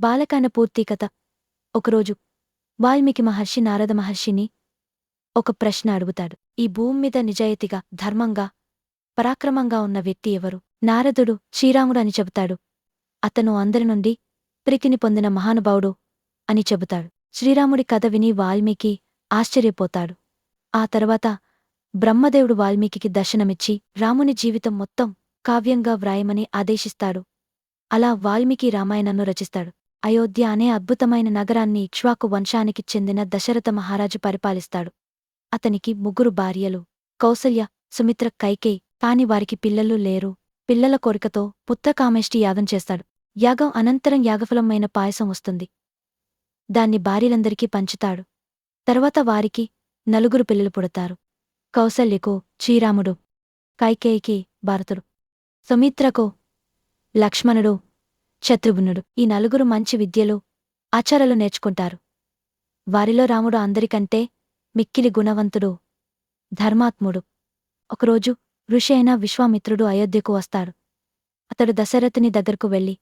బాలకాన పూర్తి కథ. ఒకరోజు వాల్మీకి మహర్షి నారద మహర్షిని ఒక ప్రశ్న అడుగుతాడు. ఈ భూమి మీద నిజాయితీగా ధర్మంగా పరాక్రమంగా ఉన్న వ్యక్తి ఎవరు? నారదుడు శ్రీరాముడు అని చెబుతాడు. అతను అందరి నుండి ప్రికిని పొందిన మహానుభావుడు అని చెబుతాడు. శ్రీరాముడి కథ విని వాల్మీకి ఆశ్చర్యపోతాడు. ఆ తర్వాత బ్రహ్మదేవుడు వాల్మీకి దర్శనమిచ్చి రాముని జీవితం మొత్తం కావ్యంగా వ్రాయమని ఆదేశిస్తాడు. అలా వాల్మీకి రామాయణంను రచిస్తాడు. అయోధ్య అనే అద్భుతమైన నగరాన్ని ఇక్ష్వాకు వంశానికి చెందిన దశరథ మహారాజు పరిపాలిస్తాడు. అతనికి ముగ్గురు భార్యలు కౌసల్య సుమిత్ర కైకేయి. కాని వారికి పిల్లలు లేరు. పిల్లల కోరికతో పుత్రకామేష్టి యాగం చేస్తాడు. యాగం అనంతరం యాగఫలమైన పాయసం వస్తుంది. దాన్ని భార్యలందరికీ పంచుతాడు. తర్వాత వారికి నలుగురు పిల్లలు పుడతారు. కౌసల్యకు శ్రీరాముడు కైకేయికి భారతుడు సుమిత్రకు లక్ష్మణుడు శత్రుఘ్నుడు ఈ నలుగురు మంచి విద్యలు ఆచారాలు నేర్చుకుంటారు. వారిలో రాముడు అందరికంటే మిక్కిలి గుణవంతుడు ధర్మాత్ముడు. ఒకరోజు ఋషి అయిన విశ్వామిత్రుడు అయోధ్యకు వస్తాడు. అతడు దశరథుని దగ్గరకు వెళ్ళి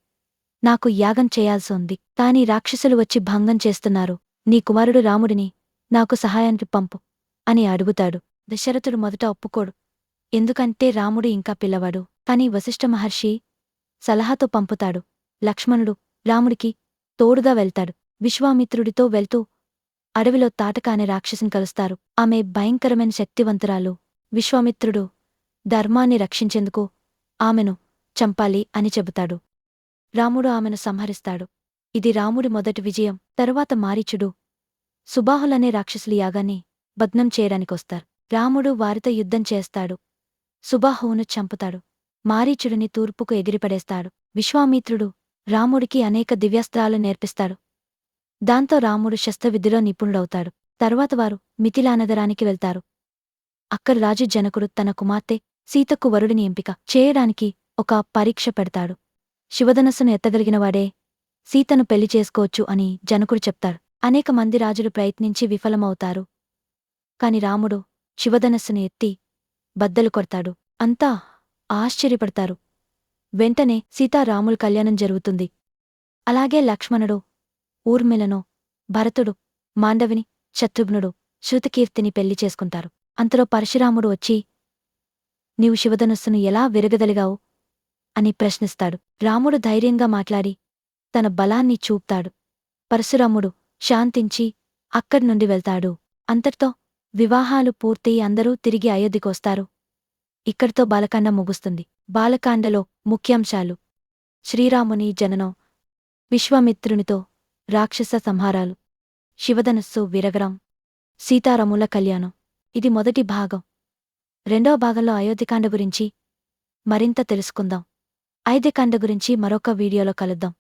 నాకు యాగం చేయాల్సి ఉంది. కాని రాక్షసులు వచ్చి భంగం చేస్తున్నారు. నీ కుమారుడు రాముడిని నాకు సహాయానికి పంపు అని అడుగుతాడు. దశరథుడు మొదట ఒప్పుకోడు. ఎందుకంటే రాముడు ఇంకా పిల్లవాడు. కాని వశిష్ఠ మహర్షి సలహాతో పంపుతాడు. లక్ష్మణుడు రాముడికి తోడుగా వెళ్తాడు. విశ్వామిత్రుడితో వెళ్తూ అడవిలో తాటక అనే రాక్షసిని కలుస్తారు. ఆమె భయంకరమైన శక్తివంతురాలు. విశ్వామిత్రుడు ధర్మాన్ని రక్షించేందుకు ఆమెను చంపాలి అని చెబుతాడు. రాముడు ఆమెను సంహరిస్తాడు. ఇది రాముడి మొదటి విజయం. తరువాత మారీచుడు సుబాహులనే రాక్షసులు యాగాన్ని భగ్నం చేయడానికొస్తారు. రాముడు వారితో యుద్ధం చేస్తాడు. సుబాహువును చంపుతాడు. మారీచుడిని తూర్పుకు ఎగిరిపడేస్తాడు. విశ్వామిత్రుడు రాముడికి అనేక దివ్యాస్త్రాలు నేర్పిస్తాడు. దాంతో రాముడు శస్త్రవిద్యలో నిపుణుడవుతాడు. తర్వాత వారు మిథిలానగరానికి వెళ్తారు. అక్కడ రాజు జనకుడు తన కుమార్తె సీతకు వరుడిని ఎంపిక చేయడానికి ఒక పరీక్ష పెడతాడు. శివధనస్సును ఎత్తగలిగినవాడే సీతను పెళ్ళి చేసుకోవచ్చు అని జనకుడు చెప్తాడు. అనేక మంది రాజులు ప్రయత్నించి విఫలమవుతారు. కాని రాముడు శివధనస్సును ఎత్తి బద్దలు కొడతాడు. అంతా ఆశ్చర్యపడతారు. వెంటనే సీతారాముల కళ్యాణం జరుగుతుంది. అలాగే లక్ష్మణుడు ఊర్మిలను భరతుడు మాండవిని శత్రుఘ్నుడు శృతకీర్తిని పెళ్ళి చేసుకుంటారు. అంతలో పరశురాముడు వచ్చి నీవు శివధనుస్సును ఎలా విరగదలిగావు? అని ప్రశ్నిస్తాడు. రాముడు ధైర్యంగా మాట్లాడి తన బలాన్ని చూపుతాడు. పరశురాముడు శాంతించి అక్కడి నుండి వెళ్తాడు. అంతటితో వివాహాలు పూర్తయి అందరూ తిరిగి అయోధ్యకొస్తారు ఇక్కడితో బాలకాండ ముగుస్తుంది. బాలకాండలో ముఖ్యాంశాలు. శ్రీరాముని జననం. విశ్వామిత్రునితో రాక్షస సంహారాలు. శివధనస్సు విరగరం సీతారాముల కళ్యాణం. ఇది మొదటి భాగం. రెండవ భాగంలో అయోధ్యకాండ గురించి మరింత తెలుసుకుందాం. అయోధ్యకాండ గురించి మరొక వీడియోలో కలుద్దాం.